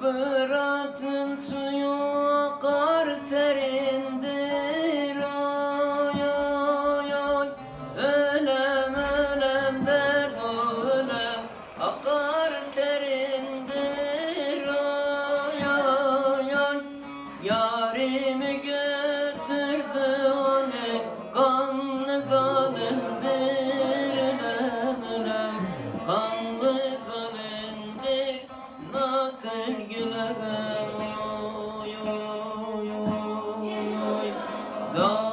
Fırat'ın suyu akar serindir. Oy oy oy. Ölem ölem der ölem. Akar serindir. Oy oy oy. Yarimi gör. Oy oy oy oy oy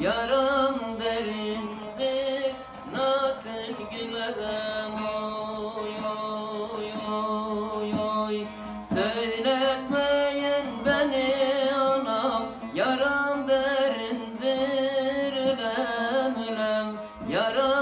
Yaram derinde nasıl gülerim? Oy oy oy oy. Söyletmeyin beni anam. Yaram derindir ölem ölem. Yaram